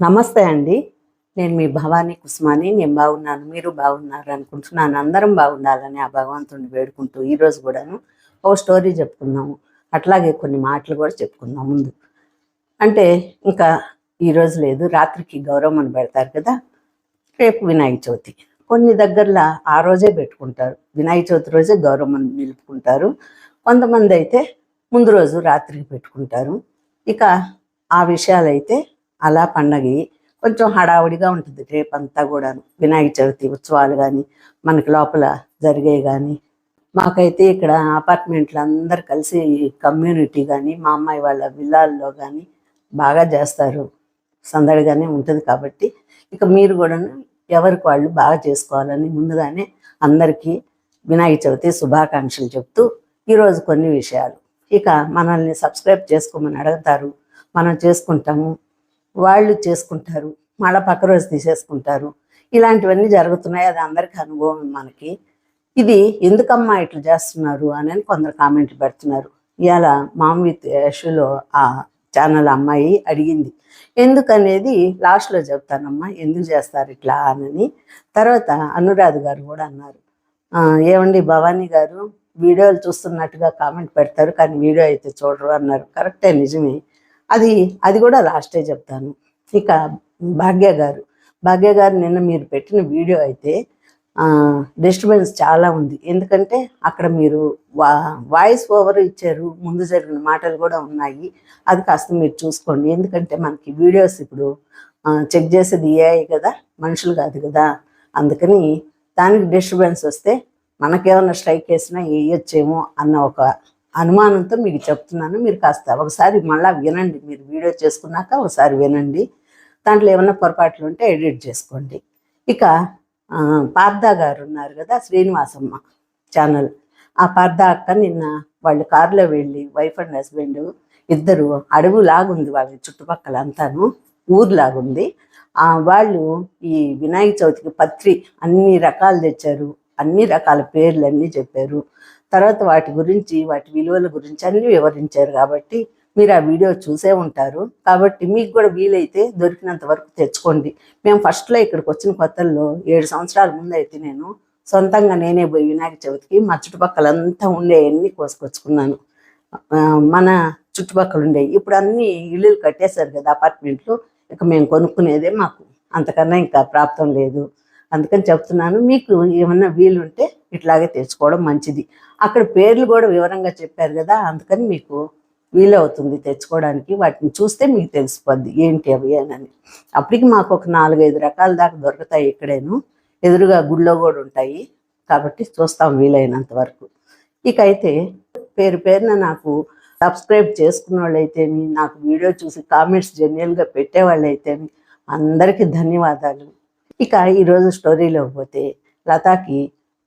నమస్తే అండి. నేను మీ భవానీ కుస్మాని. నేను బాగున్నాను. మీరు బాగున్నారు అనుకుంటున్నాను. అందరం బాగుండాలని ఆ భగవంతుని వేడుకుంటూ ఈరోజు కూడాను ఓ స్టోరీ చెప్పుకుందాము. అట్లాగే కొన్ని మాటలు కూడా చెప్పుకుందాం ముందు. అంటే ఇంకా ఈరోజు లేదు. రాత్రికి గౌరవం పెడతారు కదా. రేపు వినాయక చవితి. కొన్ని దగ్గరలో ఆ రోజే పెట్టుకుంటారు. వినాయక చవితి రోజే గౌరవం నిలుపుకుంటారు. కొంతమంది అయితే ముందు రోజు రాత్రికి పెట్టుకుంటారు. ఇక ఆ విషయాలైతే అలా పండగ కొంచెం హడావుడిగా ఉంటుంది. రేపంతా కూడా వినాయక చవితి ఉత్సవాలు కానీ మనకి లోపల జరిగే కానీ మాకైతే ఇక్కడ అపార్ట్మెంట్లు అందరు కలిసి కమ్యూనిటీ కానీ మా అమ్మాయి వాళ్ళ విల్లాల్లో కానీ బాగా చేస్తారు. సందడిగానే ఉంటుంది కాబట్టి ఇక మీరు కూడా ఎవరికి వాళ్ళు బాగా చేసుకోవాలని ముందుగానే అందరికీ వినాయక చవితి శుభాకాంక్షలు చెప్తూ ఈరోజు కొన్ని విషయాలు. ఇక మనల్ని సబ్స్క్రైబ్ చేసుకోమని అడుగుతారు. మనం చేసుకుంటాము. వాళ్ళు చేసుకుంటారు. మళ్ళీ పక్క రోజు తీసేసుకుంటారు. ఇలాంటివన్నీ జరుగుతున్నాయి. అది అందరికీ అనుభవం మనకి. ఇది ఎందుకమ్మా ఇట్లా చేస్తున్నారు అని కొందరు కామెంట్లు పెడుతున్నారు. ఇవాళ మామ్ విత్ యశులో ఆ ఛానల్ అమ్మాయి అడిగింది. ఎందుకనేది లాస్ట్లో చెప్తానమ్మా ఎందుకు చేస్తారు ఇట్లా అని తర్వాత అనురాధ్ గారు కూడా అన్నారు. "ఆ, ఏమండి భవానీ గారు వీడియోలు చూస్తున్నట్టుగా కామెంట్ పెడతారు కానీ వీడియో అయితే చూడరు అన్నారు. కరెక్టే నిజమే. అది అది కూడా లాస్టే చెప్తాను. ఇక భాగ్య గారు. భాగ్య గారు నిన్న మీరు పెట్టిన వీడియో అయితే డిస్టర్బెన్స్ చాలా ఉంది. ఎందుకంటే అక్కడ మీరు వా వాయిస్ ఓవర్ ఇచ్చారు ముందు జరిగిన మాటలు కూడా ఉన్నాయి. అది కాస్త మీరు చూసుకోండి. ఎందుకంటే మనకి వీడియోస్ ఇప్పుడు చెక్ చేసేది ఏఐ కదా మనుషులు కాదు కదా. అందుకని దానికి డిస్టర్బెన్స్ వస్తే మనకేమన్నా స్ట్రైక్ వేసినా వేయొచ్చేమో అన్న ఒక అనుమానంతో మీకు చెప్తున్నాను. మీరు కాస్త ఒకసారి మళ్ళీ వినండి. మీరు వీడియో చేసుకున్నాక ఒకసారి వినండి. దాంట్లో ఏమన్నా పొరపాట్లు ఉంటే ఎడిట్ చేసుకోండి. ఇక ఆ, పార్థా గారు ఉన్నారు కదా శ్రీనివాసమ్మ ఛానల్. ఆ పార్థా అక్క నిన్న వాళ్ళు కారులో వెళ్ళి వైఫ్ అండ్ హస్బెండ్ ఇద్దరు అడవి లాగుంది వాళ్ళ చుట్టుపక్కల అంతాను ఊర్లాగుంది. ఆ వాళ్ళు ఈ వినాయక చవితికి పత్రి అన్ని రకాలు తెచ్చారు. అన్ని రకాల పేర్లు అన్నీ చెప్పారు. తర్వాత వాటి గురించి వాటి విలువల గురించి అన్ని వివరించారు కాబట్టి మీరు ఆ వీడియో చూసే ఉంటారు. కాబట్టి మీకు కూడా వీలైతే దొరికినంత వరకు తెచ్చుకోండి. మేము ఫస్ట్లో ఇక్కడికి వచ్చిన కొత్తల్లో ఏడు సంవత్సరాల ముందు అయితే నేను సొంతంగా నేనే పోయి వినాయక చవితికి మా చుట్టుపక్కలంతా ఉండే అన్ని కోసుకొచ్చుకున్నాను. మన చుట్టుపక్కల ఉండేవి ఇప్పుడు అన్ని ఇల్లులు కట్టేశారు కదా అపార్ట్మెంట్లు. ఇక మేము కొనుక్కునేదే మాకు. అంతకన్నా ఇంకా ప్రాప్తం లేదు. అందుకని చెప్తున్నాను మీకు ఏమన్నా వీలుంటే ఇట్లాగే తెచ్చుకోవడం మంచిది. అక్కడ పేర్లు కూడా వివరంగా చెప్పారు కదా అందుకని మీకు వీలవుతుంది తెచ్చుకోవడానికి. వాటిని చూస్తే మీకు తెలిసిపోద్ది ఏంటి అవి అని. అప్పటికి మాకు ఒక నాలుగైదు రకాల దాకా దొరుకుతాయి ఇక్కడేను. ఎదురుగా గుళ్ళో కూడా ఉంటాయి. కాబట్టి చూస్తాం వీలైనంత వరకు. ఇక అయితే పేరు పేరున నాకు సబ్స్క్రైబ్ చేసుకున్న వాళ్ళైతేమి నాకు వీడియో చూసి కామెంట్స్ జెన్యున్గా పెట్టేవాళ్ళైతేమి అందరికీ ధన్యవాదాలు. ఇక ఈరోజు స్టోరీలోకి పోతే లతాకి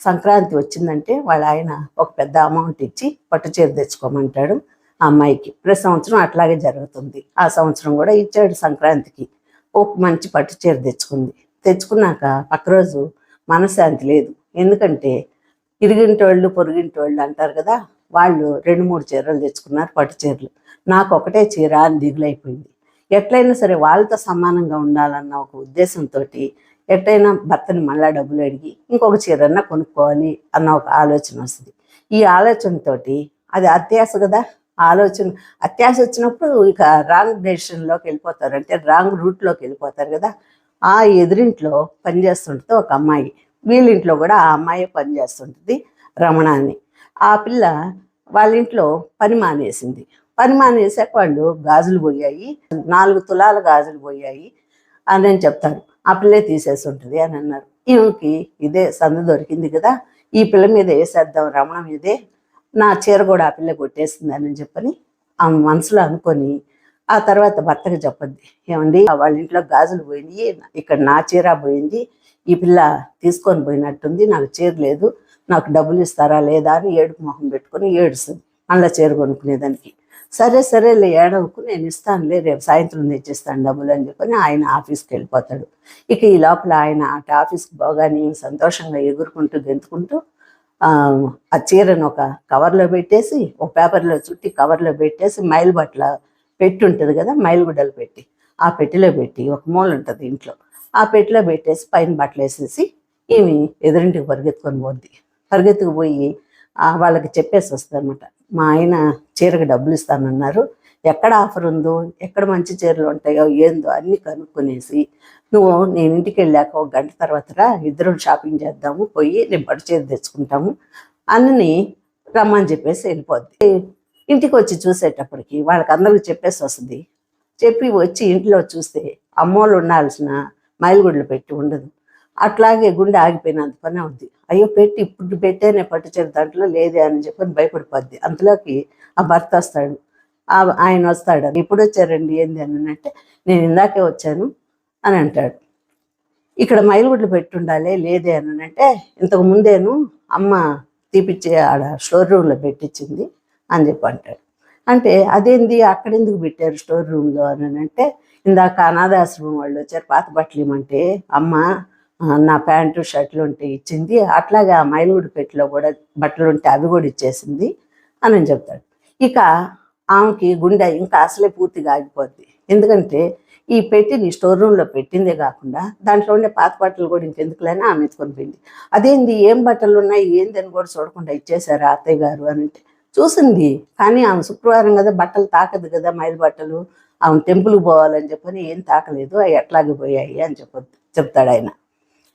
సంక్రాంతి వచ్చిందంటే వాళ్ళ ఆయన ఒక పెద్ద అమౌంట్ ఇచ్చి పట్టు చీర తెచ్చుకోమంటాడు ఆ అమ్మాయికి. ప్రతి సంవత్సరం అట్లాగే జరుగుతుంది. ఆ సంవత్సరం కూడా ఇచ్చాడు సంక్రాంతికి. ఓ మంచి పట్టు చీర తెచ్చుకుంది. తెచ్చుకున్నాక పక్క రోజు మనశ్శాంతి లేదు. ఎందుకంటే ఇరిగింటోళ్ళు వాళ్ళు వాళ్ళు అంటారు కదా వాళ్ళు రెండు మూడు చీరలు తెచ్చుకున్నారు పట్టు చీరలు. నాకు ఒకటే చీర అని దిగులైపోయింది. ఎట్లయినా సరే వాళ్ళతో సమానంగా ఉండాలన్న ఒక ఉద్దేశంతో ఎట్టయినా భర్తని మళ్ళా డబ్బులు అడిగి ఇంకొక చీరన్నా కొనుక్కోవాలి అన్న ఒక ఆలోచన వస్తుంది. ఈ ఆలోచనతోటి అది అత్యాశ కదా? ఆలోచన అత్యాశ వచ్చినప్పుడు ఇక రాంగ్ డెసిషన్లోకి వెళ్ళిపోతారు. అంటే రాంగ్ రూట్లోకి వెళ్ళిపోతారు కదా? ఆ ఎదురింట్లో పనిచేస్తుంటుంది ఒక అమ్మాయి వీళ్ళింట్లో కూడా ఆ అమ్మాయి పనిచేస్తుంటుంది రమణ అని ఆ పిల్ల వాళ్ళ ఇంట్లో పని మానేసింది. పని మానేసాక వాళ్ళు గాజులు పోయాయి. నాలుగు తులాల గాజులు పోయాయి అని అని చెప్తారు. ఆ పిల్లే తీసేసి ఉంటుంది అని అన్నారు. ఈమెకి ఇదే సందు దొరికింది కదా ఈ పిల్ల మీద వేసేద్దాం రమణ మీదే నా చీర కూడా ఆ పిల్ల కొట్టేసింది అని చెప్పని ఆ మనసులో అనుకొని ఆ తర్వాత భర్తకు చెప్పద్ది. ఏమండి వాళ్ళ ఇంట్లో గాజులు పోయింది ఇక్కడ నా చీర పోయింది ఈ పిల్ల తీసుకొని పోయినట్టుంది నాకు చీర లేదు నాకు డబ్బులు ఇస్తారా లేదా అని ఏడుపు మొహం పెట్టుకొని ఏడుస్తుంది. అందులో చీర కొనుక్కునేదానికి. సరే సరేలే ఏడవకు నేను ఇస్తానులే రేపు సాయంత్రం తెచ్చిస్తాను డబ్బులు అని చెప్పని ఆయన ఆఫీస్కి వెళ్ళిపోతాడు. ఇక ఈ లోపల ఆయన అటు ఆఫీస్కి పోగానే సంతోషంగా ఎగురుకుంటూ గెంతుకుంటూ ఆ చీరను ఒక కవర్లో పెట్టేసి ఒక పేపర్లో చుట్టి కవర్లో పెట్టేసి మైల్ బట్ల పెట్టి ఉంటుంది కదా మైల్ గుడ్డలు పెట్టి ఆ పెట్టెలో పెట్టి ఒక మూల ఉంటుంది ఇంట్లో. ఆ పెట్టెలో పెట్టేసి పైన బట్టలు వేసేసి ఈమె ఎదురింటికి పరిగెత్తుకొని పోద్ది. పరిగెత్తుకు పోయి వాళ్ళకి చెప్పేసి వస్తుంది అనమాట మా ఆయన చీరకు డబ్బులు ఇస్తానన్నారు. ఎక్కడ ఆఫర్ ఉందో ఎక్కడ మంచి చీరలు ఉంటాయో ఏందో అన్నీ కనుక్కునేసి నువ్వు నేను ఇంటికి వెళ్ళాక ఒక గంట తర్వాత రా ఇద్దరం షాపింగ్ చేద్దాము పోయి నేను పట్టు చీర తెచ్చుకుంటాము అన్నని రమ్మని చెప్పేసి వెళ్ళిపోద్ది. ఇంటికి వచ్చి చూసేటప్పటికి వాళ్ళకి అందరికి చెప్పేసి వస్తుంది. చెప్పి వచ్చి ఇంట్లో చూస్తే అమ్మోళ్ళు ఉండాల్సిన మైలుగుడ్లు పెట్టి ఉండదు. అట్లాగే గుండె ఆగిపోయినంత పని ఉంది అయ్యో పెట్టి ఇప్పుడు పెట్టేనే పట్టుచేరు చీర దాంట్లో లేదే అని చెప్పని భయపడిపోద్ది. అంతలోకి ఆ భర్త వస్తాడు. ఆ- ఆయన వస్తాడు. ఇప్పుడు వచ్చారండి? ఏంది? అని అంటే నేను ఇందాకే వచ్చాను అని అంటాడు. ఇక్కడ మైలుగుడ్లు పెట్టుండాలి లేదే అని అంటే ఇంతకు ముందేను అమ్మ తీపిచ్చి ఆడ స్టోర్ రూమ్లో పెట్టించింది అని చెప్పి అంటాడు. అంటే అదేంది? అక్కడ ఎందుకు పెట్టారు స్టోర్ రూమ్లో? అని అంటే ఇందాక అనాథాశ్రమం వాళ్ళు వచ్చారు పాత బట్టలు ఇమ్మంటే అమ్మ నా ప్యాంటు షర్ట్లు ఉంటే ఇచ్చింది. అట్లాగే ఆ మైలుగుడి పెట్టిలో కూడా బట్టలు ఉంటే అవి కూడా ఇచ్చేసింది అని చెప్తాడు. ఇక ఆమెకి గుండె ఇంకా అసలే పూర్తిగా ఆగిపోద్ది. ఎందుకంటే ఈ పెట్టిని స్టోర్ రూమ్లో పెట్టిందే కాకుండా దాంట్లో ఉండే పాత బట్టలు కూడా ఇంకెందుకులైనా ఆమె ఎత్తుకొని పోయింది. అదేంది? ఏం బట్టలు ఉన్నాయి? ఏంది అని కూడా చూడకుండా ఇచ్చేసారు అత్తయ్య గారు అని అంటే చూసింది. కానీ ఆమె శుక్రవారం కదా బట్టలు తాకదు కదా మైలు బట్టలు. ఆమె టెంపుల్కి పోవాలని చెప్పని ఏం తాకలేదు. అవి ఎట్లాగే పోయాయి అని చెప్ప చెప్తాడు ఆయన.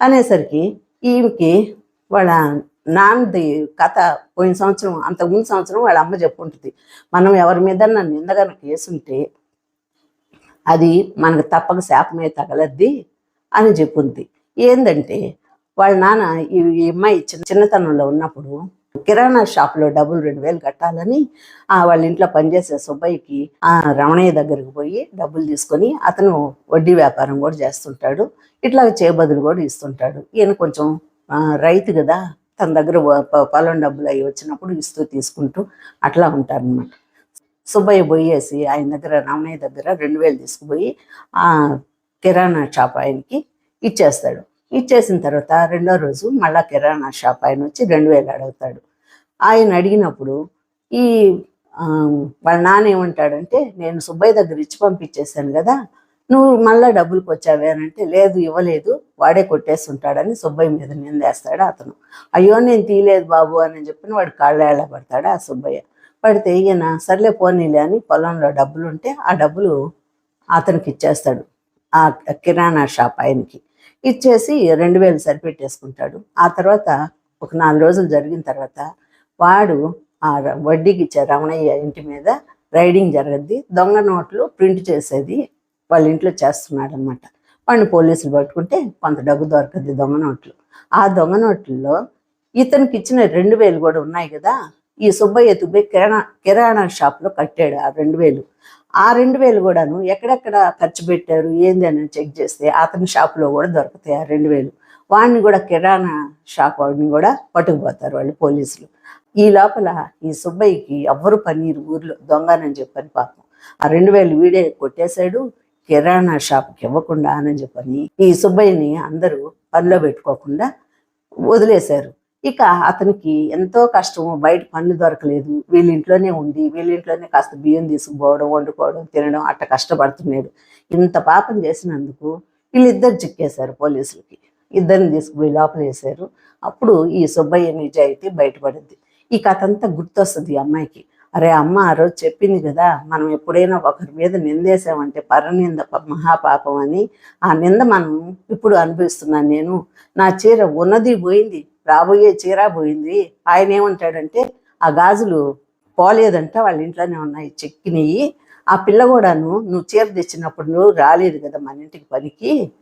అనేసరికి ఈమెకి వాళ్ళ నాన్నది కథ పోయిన సంవత్సరం అంత ముందు సంవత్సరం వాళ్ళ అమ్మ చెప్పుంటుంది. మనం ఎవరి మీద నన్ను నిందగన కేసుంటే అది మనకు తప్పక శాపమే తగలద్ది అని చెప్పుంది. ఏందంటే వాళ్ళ నాన్న ఈ అమ్మాయి చిన్న చిన్నతనంలో ఉన్నప్పుడు కిరాణా షాప్లో డబ్బులు రెండు వేలు కట్టాలని ఆ వాళ్ళ ఇంట్లో పనిచేసే సుబ్బయ్యకి ఆ రమణయ్య దగ్గరికి పోయి డబ్బులు తీసుకొని అతను వడ్డీ వ్యాపారం కూడా చేస్తుంటాడు. ఇట్లా చేబదులు కూడా ఇస్తుంటాడు. ఈయన కొంచెం రైతు కదా తన దగ్గర పొలం డబ్బులు అవి వచ్చినప్పుడు ఇస్తూ తీసుకుంటూ అట్లా ఉంటారనమాట సుబ్బయ్య పోయేసి ఆయన దగ్గర రమణయ్య దగ్గర రెండు వేలు తీసుకుపోయి ఆ కిరాణా షాప్ ఆయనకి ఇచ్చేస్తాడు. ఇచ్చేసిన తర్వాత రెండో రోజు మళ్ళా కిరాణా షాప్ ఆయన వచ్చి రెండు వేలు అడుగుతాడు. ఆయన అడిగినప్పుడు ఈ ఆ, వాళ్ళ నాన్న ఏమంటాడంటే నేను సుబ్బయ్య దగ్గర ఇచ్చి పంపించేశాను కదా నువ్వు మళ్ళా డబ్బులకు వచ్చావే అని అంటే లేదు ఇవ్వలేదు వాడే కొట్టేసి ఉంటాడని సుబ్బయ్య మీద నిందేస్తాడు అతను. అయ్యో నేను తీయలేదు బాబు అని చెప్పిన వాడు కాళ్ళేళ్ళ పడతాడు ఆ సుబ్బయ్య. పడితే ఈయన సర్లే పోనీలే అని పొలంలో డబ్బులు ఉంటే ఆ డబ్బులు అతనికి ఇచ్చేస్తాడు ఆ కిరాణా షాప్ ఆయనకి. ఇచ్చేసి రెండు వేలు సరిపెట్టేసుకుంటాడు. ఆ తర్వాత ఒక నాలుగు రోజులు జరిగిన తర్వాత వాడు ఆ వడ్డీకి ఇచ్చే రమణయ్య ఇంటి మీద రైడింగ్ జరగద్ది దొంగ నోట్లు ప్రింట్ చేసేది వాళ్ళ ఇంట్లో చేస్తున్నాడు అనమాట వాడిని పోలీసులు పట్టుకుంటే కొంత డబ్బు దొరకద్ది దొంగ నోట్లు. ఆ దొంగ నోట్లలో ఇతనికి ఇచ్చిన రెండు వేలు కూడా ఉన్నాయి కదా ఈ సుబ్బయ్య తుబ్బే కిరాణా కిరాణా షాప్లో కట్టాడు ఆ రెండు వేలు. ఆ రెండు వేలు కూడాను ఎక్కడెక్కడ ఖర్చు పెట్టారు ఏంది అని చెక్ చేస్తే అతని షాప్లో కూడా దొరుకుతాయి ఆ రెండు వేలు. వాడిని కూడా కిరాణా షాప్ వాడిని కూడా పట్టుకుపోతారు వాళ్ళు పోలీసులు. ఈ లోపల ఈ సుబ్బయ్యకి ఎవ్వరు పన్నీరు ఊర్లో దొంగనని చెప్పని పాపం. ఆ రెండు వేలు వీడే కొట్టేశాడు కిరాణా షాప్కి ఇవ్వకుండా అని చెప్పని ఈ సుబ్బయ్యని అందరూ పనిలో పెట్టుకోకుండా వదిలేశారు. ఇక అతనికి ఎంతో కష్టము బయట పనులు దొరకలేదు. వీళ్ళింట్లోనే ఉండి వీళ్ళింట్లోనే కాస్త బియ్యం తీసుకుపోవడం వండుకోవడం తినడం అట్ట కష్టపడుతున్నాడు. ఇంత పాపం చేసినందుకు వీళ్ళిద్దరు చిక్కేశారు పోలీసులకి. ఇద్దరిని తీసుకుపోయి లోపల వేశారు. అప్పుడు ఈ సుబ్బయ్య నిజాయితీ బయటపడింది. ఈ కథ అంతా గుర్తొస్తుంది ఈ అమ్మాయికి. అరే అమ్మ ఆ రోజు చెప్పింది కదా మనం ఎప్పుడైనా ఒకరి మీద నిందేసామంటే పరనింద మహాపాపం అని. ఆ నింద మనం ఇప్పుడు అనుభవిస్తున్నాను నేను. నా చీర ఉన్నది పోయింది. రాబోయే చీర పోయింది. ఆయన ఏమంటాడంటే ఆ గాజులు పోలేదంట వాళ్ళ ఇంట్లోనే ఉన్నాయి చెక్కినవి ఆ పిల్ల కూడాను నువ్వు చీర తెచ్చినప్పుడు నువ్వు రాలేదు కదా మన ఇంటికి పనికి.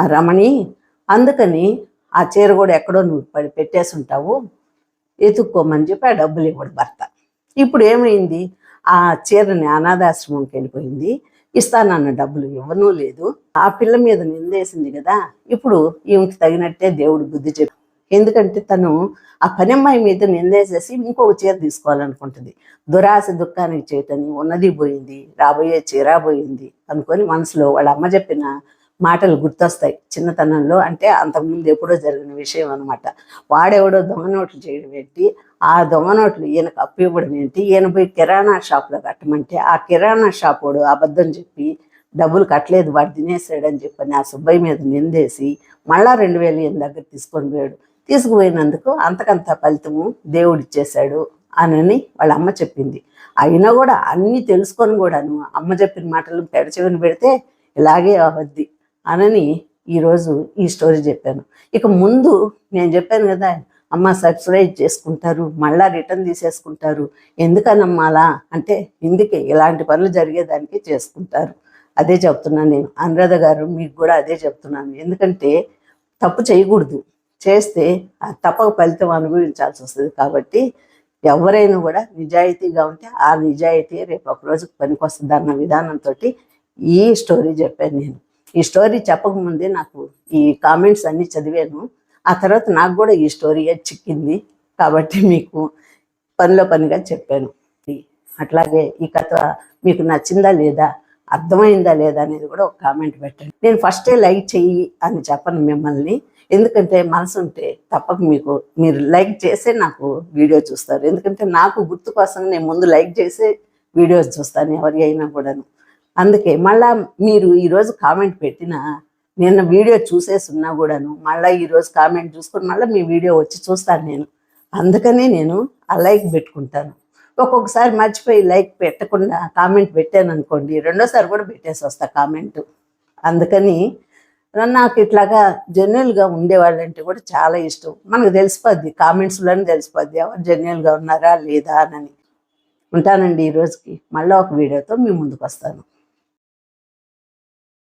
ఆ రమణి అందుకని ఆ చీర కూడా ఎక్కడో నువ్వు పడి- పెట్టేసి ఉంటావు. ఎత్తుక్కోమని చెప్పి ఆ డబ్బులు ఇవ్వడు భర్త. ఇప్పుడు ఏమైంది? ఆ చీరని అనాథాశ్రమంకి వెళ్ళిపోయింది. ఇస్తానన్న డబ్బులు ఇవ్వనూ లేదు. ఆ పిల్ల మీద నిందేసింది కదా. ఇప్పుడు ఈమెకి తగినట్టే దేవుడు బుద్ధి చెప్పి ఎందుకంటే తను ఆ పనమ్మాయి మీద నిందేసేసి ఇంకొక చీర తీసుకోవాలనుకుంటుంది. దురాశ దుఃఖానికి చేయటని ఉన్నది పోయింది రాబోయే చీర పోయింది అనుకొని మనసులో వాళ్ళ అమ్మ చెప్పిన మాటలు గుర్తొస్తాయి. చిన్నతనంలో అంటే అంతకుముందు ఎప్పుడో జరిగిన విషయం అనమాట వాడెవడో దొంగ నోట్లు చేయడం ఏంటి ఆ దొంగ నోట్లు ఈయనకు అప్పు ఇవ్వడం ఏంటి ఈయన పోయి కిరాణా షాప్లో కట్టమంటే ఆ కిరాణా షాప్ వాడు అబద్ధం చెప్పి డబ్బులు కట్టలేదు వాడు తినేసాడని చెప్పని ఆ సుబ్బయ్య మీద నిందేసి మళ్ళా రెండు వేలు ఈయన దగ్గర తీసుకొని పోయాడు. తీసుకుపోయినందుకు అంతకంత ఫలితము దేవుడు ఇచ్చేశాడు అనని వాళ్ళ అమ్మ చెప్పింది. అయినా కూడా అన్నీ తెలుసుకొని కూడాను అమ్మ చెప్పిన మాటలు పెడచెవిని పెడితే ఇలాగే అవద్ది అనని ఈరోజు ఈ స్టోరీ చెప్పాను. ఇక ముందు నేను చెప్పాను కదా అమ్మ సబ్స్క్రైబ్ చేసుకుంటారు మళ్ళా రిటర్న్ తీసేసుకుంటారు ఎందుకనమ్మా అలా అంటే ఇందుకే ఇలాంటి పనులు జరిగేదానికి చేసుకుంటారు. అదే చెప్తున్నాను నేను. అనురాధ గారు మీకు కూడా అదే చెప్తున్నాను. ఎందుకంటే తప్పు చేయకూడదు. చేస్తే ఆ తప్పక ఫలితం అనుభవించాల్సి వస్తుంది కాబట్టి ఎవరైనా కూడా నిజాయితీగా ఉంటే ఆ నిజాయితీ రేపు ఒక రోజు పనికొస్తుంది అన్న విధానంతో ఈ స్టోరీ చెప్పాను నేను. ఈ స్టోరీ చెప్పకముందే నాకు ఈ కామెంట్స్ అన్ని చదివాను. ఆ తర్వాత నాకు కూడా ఈ స్టోరీ చిక్కింది. కాబట్టి మీకు పనిలో పనిగా చెప్పాను. అట్లాగే ఈ కథ మీకు నచ్చిందా లేదా అర్థమైందా లేదా అనేది కూడా ఒక కామెంట్ పెట్టండి. నేను ఫస్టే లైక్ చెయ్యి అని చెప్పను మిమ్మల్ని. ఎందుకంటే మనసు ఉంటే తప్పక మీకు మీరు లైక్ చేసే నాకు వీడియో చూస్తారు. ఎందుకంటే నాకు గుర్తు కోసం నేను ముందు లైక్ చేసే వీడియోస్ చూస్తాను ఎవరి అయినా కూడాను. అందుకే మళ్ళా మీరు ఈరోజు కామెంట్ పెట్టిన నిన్న వీడియో చూసేసి ఉన్నా కూడాను మళ్ళీ ఈరోజు కామెంట్ చూసుకొని మళ్ళీ మీ వీడియో వచ్చి చూస్తాను నేను. అందుకనే నేను ఆ లైక్ పెట్టుకుంటాను. ఒక్కొక్కసారి మర్చిపోయి లైక్ పెట్టకుండా కామెంట్ పెట్టాను అనుకోండి రెండోసారి కూడా పెట్టేసి వస్తా కామెంట్. అందుకని నాకు ఇట్లాగా జెన్యున్గా ఉండేవాళ్ళంటే కూడా చాలా ఇష్టం. మనకు తెలిసిపోద్ది కామెంట్స్లోనే తెలిసిపోద్ది ఎవరు జెన్యున్గా ఉన్నారా లేదా? అని. ఉంటానండి ఈ రోజుకి. మళ్ళీ ఒక వీడియోతో మీ ముందుకు వస్తాను